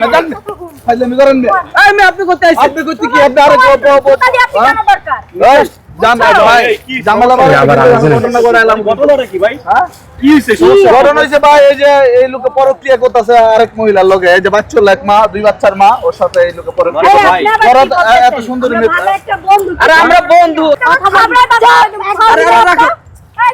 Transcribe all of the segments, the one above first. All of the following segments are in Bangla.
করেন এই মেয়ে আপনি করতে আইছেন আপনি করতে কি? আপনি আরে ব- ব- ব- তাহলে আপনি কেন দরকার? এই, জান ভাই জামালা ভাই আবার ঘটনা করে এলাম ঘটনাটা কি ভাই? হ্যাঁ? কি হইছে ঘটনা হয়েছে ভাই এই যে এই লোকে পরক্রিয়া করতেছে আরেক মহিলার লগে। এই যে বাচ্চা এক মা দুই বাচ্চার মা ওর সাথে এই লোকে পরক্রিয়া ভাই? এত সুন্দর আমরা বন্ধু। আরে আমরা বন্ধু। কথা বলব না, আরে আরে রাখো।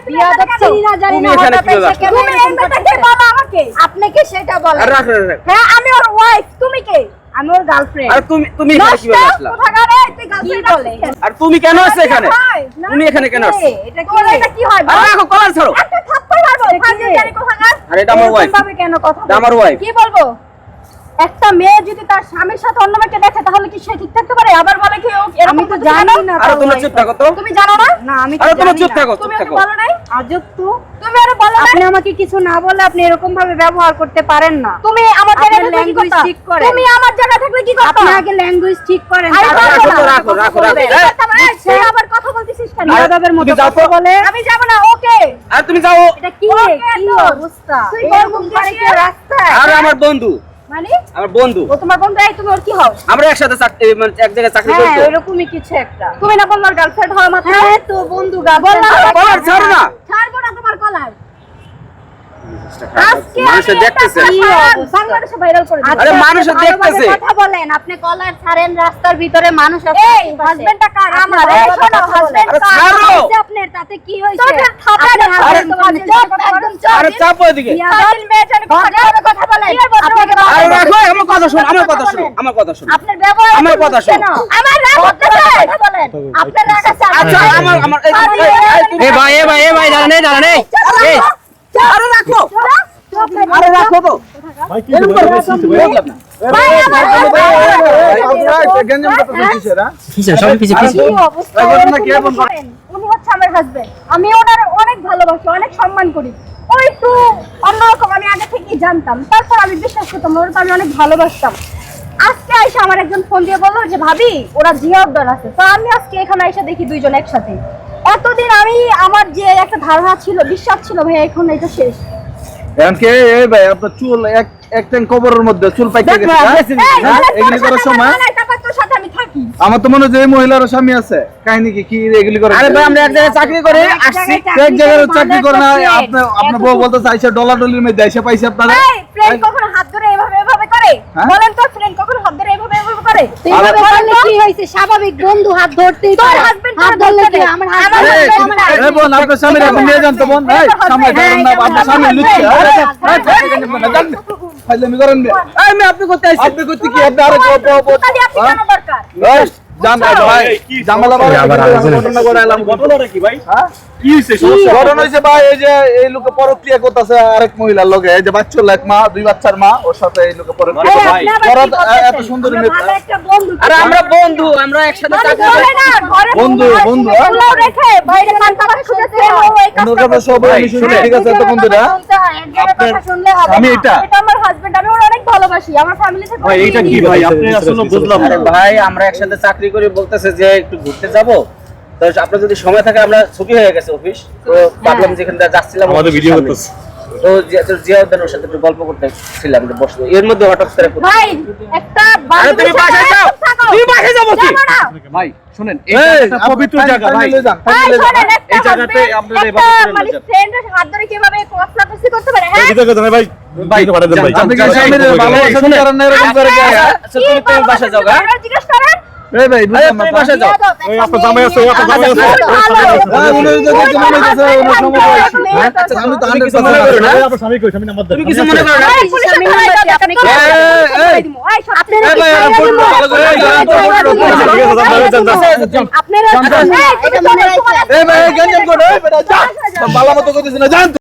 বিয়াদব চিনি জানি না হঠাৎ এসে তুমি এই মেয়েটাকে করতেছে? আমাকে। আপনাকে সেটা বলে রাখ রাখ, রাখ। হ্যাঁ আমি ওর ওয়াইফ তুমি কে? আমি ওর গার্লফ্রেন্ড আর তুমি তুমি এখানে কীভাবে আসলা? কোথাকার তুই গার্লফ্রেন্ড বলে? আর তুমি কেন আসছো এখানে? তুমি এখানে কেন আসছো? এটা কি এটা কি হয় আরে রাখো কলার ছাড়ো। একটা থাপ্পড় মারবো। ফাজিল জানি কোথাকার? আর এটা আমার ওয়াইফ কেন কথা এটা আমার ওয়াইফ কি বলব? একটা মেয়ে যদি তার স্বামীর সাথে অন্য মেয়েকে দেখে তাহলে কি সে ঠিক থাকতে পারে? আবার বলে কি আমি তো জানি? না আরে wife চুপ থাকো তো। তুমি জানো না? না আমি আরে জানি চুপ থাকো চুপ তুমি থাকো। বলো নাই? আজব তো তুমি আরে বলো আপনি আমাকে কিছু না বলে আপনি এরকম ভাবে ব্যবহার করতে পারেন না। তুমি আমার জায়গায় থাকলে কি করতা? ঠিক করেন। তুমি আমার জায়গায় থাকলে কি করতা? আপনি আগে ল্যাঙ্গুয়েজ ঠিক করেন আরে রাখো, রাখো, রাখো, রাখো। কি আবার কথা বলতেছিস কেন? বিয়াদবের মতো তুমি যাও কথা বলে। আমি যাব না ওকে। আর তুমি যাও। এটা কি? কি অবস্থা? তুই যে- কেউ রাস্তায়? আর আমার বন্ধু। মানে? আমার বন্ধু। ও তোমার বন্ধু এই তুমি ওর কি হও? আমরা একসাথে চাক- এই মানে এক জায়গায় চাকরি হ্যাঁ এরকমই কিছু একটা। তুমি না বললার গার্লফ্রেন্ড হওয়া মাত্র? হ্যাঁ তো বন্ধু গা বললাম কলার ছাড়ো না। ছাড়বো না তোমার কলার। আজকে মানুষে আমি একটা দেখতেছে। কি সারা অবস্থা? বাংলাদেশে ভাইরাল করে দিই আরে মানুষে আপনি ভালোভাবে দেখতেছে। কথা বলেন আপনি কলার ছাড়েন রাস্তার ভিতরে মানুষ আছে এই আশেপাশে। হাজবেন্ডটা কার? আপনি আমার এই ভালোভাবে শোনো কথা বলেন। হাজবেন্ড আরে কার? ছাড়ো। হয়েছে আপনার তাতে কি হয়েছে? আরে চাপো কথা বলে আপনাকে আরে রাখো। আমার কথা শোনো আমার কথা শোনো আমার কথা শোনো আপনার ব্যবহার আমার কথা আমার রাগ হচ্ছে বলেন। আপনার রাগ আছে আচ্ছা আমার আমার এই ভাই এই ভাই এই ভাই দাঁড়ান দাঁড়ান আরে রাখো। আরে রাখো তো। ভাই কি হ্যাঁ? আমি ওনার অনেক ভালোবাসি অনেক সম্মান করি। একটু অন্যরকম আমি আগে থেকেই জানতাম তারপর আমি বিশ্বাস করতাম না, ওরকে আমি অনেক ভালোবাসতাম আজকে আইসা আমার একজন ফোন দিয়ে বলল যে ভাবি ওরা জিয়া আছে তো আমি আজকে এখানে এসে দেখি দুইজন একসাথে এতদিন আমি আমার যে একটা ধারণা ছিল বিশ্বাস ছিল ভাই এখন এটা শেষ এই ভাই আপনার চুল এক এক ট্যাং কবরের মধ্যে চুল দেখ গেছে হ্যাঁ? হ্যাঁ? এগুলি করার সময় মানায়, তারপর তোর সাথে আমি থাকি আমার তো মনে হয় যে এই মহিলার স্বামী আছে। কাহিনী কি কি এগুলি করে? আরে ভাই আমরা এক জায়গায় চাকরি করে আসছি। এক জায়গায় চাকরি করে না আপনি আপনি বউ বলতে চাইছে ডলার ডলির মধ্যে এসে পাইছে আপনারা। এই ফ্রেন্ড কখনো হাত ধরে এভাবে এভাবে করে? হ্যাঁ? বলেন তো ফ্রেন্ড কখনো হাত ধরে এভাবে এভাবে করে এইভাবে বলেন করলে কি হইছে স্বাভাবিক বন্ধু হাত ধরতেই তোর পারে হাত ধরলে কি। আমার হাত ধরে আমার এই বোন আপনার স্বামীর এখন নিয়ে যান তো বোন এই। ধরেন না আপনার স্বামী লুচি হ্যাঁ, করেন না এই আপনি করতে আইছেন আপনি করতে কি আপনি আরও আপনি কেন দরকার আরেক মহিলার লগে। যে এক মা দুই বাচ্চার মা ওর সাথে এই লোকে? এত সুন্দরী আমরা বন্ধু আরে আমরা বন্ধু আমরা একসাথে বন্ধু, বন্ধু। আমি হ্যাঁ, ঠিক আছে আমি এটা? এটা আমার হাজবেন্ড আমি ওর অনেক ভালোবাসি আমার ফ্যামিলি থেকে ভাই এটা কি ভাই? আপনি আসলে বুঝলাম আরে ভাই আমরা একসাথে চাকরি করে বলতেছে যে একটু ঘুরতে যাব। তো আপনার যদি সময় থাকে আমরা ছুটি হয়ে গেছে অফিস। তো ভাবলাম যেখানে যাচ্ছিলাম আমাদের ভিডিও। করতেছে। তো সাথে একটু গল্প করতেছিলাম ছিলাম এর মধ্যে হঠাৎ করে ভাই একটা যাও। তুমি বাসায় যাব কি ভাই শুনেন এটা পবিত্র জায়গা ভাই এই জায়গাতে আপনারা এভাবে করে মানে লজ্জা। হাত ধরে কীভাবে কসলাকসি করতে পারে, হ্যাঁ? এদিকে জানাই ভাই ভাই ভাই আপনি কি যান, ভালোবাসা করেন না এরকম করে কি? আচ্ছা, আচ্ছা, তুমি- তুমি ভালোবাসা যাও, তুমি হ্যাঁ? জিজ্ঞেস করেন? এই ভাই তুমি না যাও বিয়াদব, আপনার জামাই আছে আপনার জামাই আছে। হ্যাঁ, উনি ওই যে মনে সমবয়সী। মেয়ে হ্যাঁ? আছে। আমি তো 100% মনে না? আপনার স্বামী কই স্বামী নাম্বার দেন তুমি কিছু মনে করো না এই, ধরাই নাম্বার দাও, আপনি কি- এই। এই, আপনারা কি? ভালো করে, আপনারা